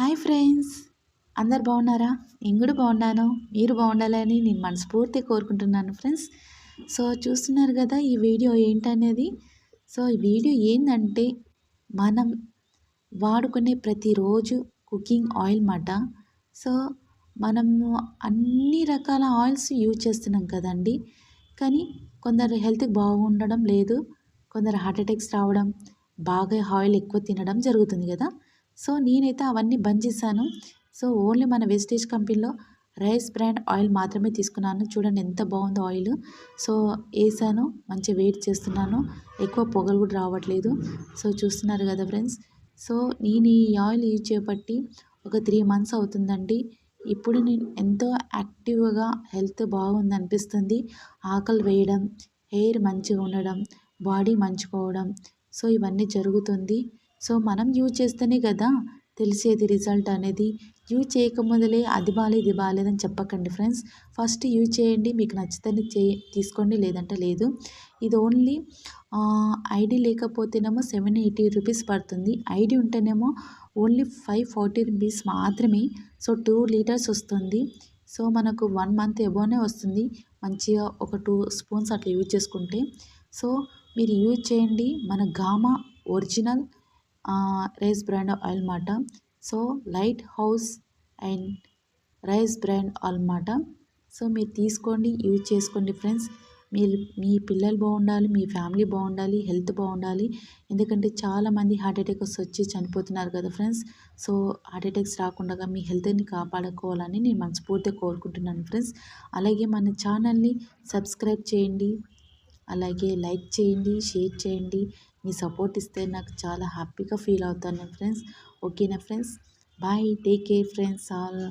Hi friends. అందరు బాగున్నారా? నేను కూడా బాగున్నాను. మీరు బాగుండాలని నేను మనస్ఫూర్తి కోరుకుంటున్నాను ఫ్రెండ్స్. సో చూస్తున్నారు కదా ఈ వీడియో ఏంటనేది? సో ఈ వీడియో ఏంటంటే మనం వాడుకునే ప్రతిరోజు కుకింగ్ ఆయిల్ మాట. సో మనము అన్ని రకాల ఆయిల్స్ యూజ్ చేస్తున్నాం కదండి. కానీ కొందరు హెల్త్కి బాగుండడం లేదు. కొందరు హార్ట్ అటాక్స్ రావడం బాగా ఆయిల్ ఎక్కువ తినడం జరుగుతుంది కదా. సో నేనైతే అవన్నీ బంద్ చేశాను. సో ఓన్లీ మన వెస్టేజ్ కంపెనీలో రైస్ బ్రాండ్ ఆయిల్ మాత్రమే తీసుకున్నాను. చూడండి ఎంత బాగుంది ఆయిల్. సో వేసాను మంచిగా వెయిట్ చేస్తున్నాను. ఎక్కువ పొగలు కూడా రావట్లేదు. సో చూస్తున్నారు కదా ఫ్రెండ్స్. సో నేను ఈ ఆయిల్ యూజ్ చేపట్టి ఒక త్రీ మంత్స్ అవుతుందండి. ఇప్పుడు నేను ఎంతో యాక్టివ్గా హెల్త్ బాగుంది అనిపిస్తుంది. ఆకలి వేయడం హెయిర్ మంచిగా ఉండడం బాడీ మంచుకోవడం సో ఇవన్నీ జరుగుతుంది. సో మనం యూజ్ చేస్తేనే కదా తెలిసేది రిజల్ట్ అనేది. యూజ్ చేయకముందులే అది బాగాలేదు ఇది బాగాలేదని చెప్పకండి ఫ్రెండ్స్ ఫస్ట్ యూజ్ చేయండి మీకు నచ్చితేనే చే తీసుకోండి లేదంటే లేదు. ఇది ఓన్లీ ఐడి లేకపోతేనేమో సెవెన్ ఎయిటీ రూపీస్ పడుతుంది. ఐడి ఉంటేనేమో ఓన్లీ ఫైవ్ ఫార్టీ రూపీస్ మాత్రమే. సో టూ లీటర్స్ వస్తుంది. సో మనకు వన్ మంత్ ఎబోనే వస్తుంది. మంచిగా ఒక టూ స్పూన్స్ అట్లా యూజ్ చేసుకుంటే. సో మీరు యూజ్ చేయండి. మన gamma original rice brand oil అన్నమాట so light house and rice brand oil అన్నమాట సో మీరు తీసుకోండి యూజ్ చేసుకోండి ఫ్రెండ్స్. మీరు మీ పిల్లలు బాగుండాలి మీ ఫ్యామిలీ బాగుండాలి హెల్త్ బాగుండాలి. ఎందుకంటే చాలామంది హార్ట్ అటాక్స్ వచ్చి చనిపోతున్నారు కదా ఫ్రెండ్స్. సో హార్ట్ అటాక్స్ రాకుండా మీ హెల్త్ని కాపాడుకోవాలని నేను మనస్ఫూర్తిగా కోరుకుంటున్నాను ఫ్రెండ్స్. అలాగే మన ఛానల్ని సబ్స్క్రైబ్ చేయండి. అలాగే లైక్ చేయండి షేర్ చేయండి. మీ సపోర్ట్ ఇస్తే నాకు చాలా హ్యాపీగా ఫీల్ అవుతాను ఫ్రెండ్స్. ఓకేనా friends? Bye. Take care friends all.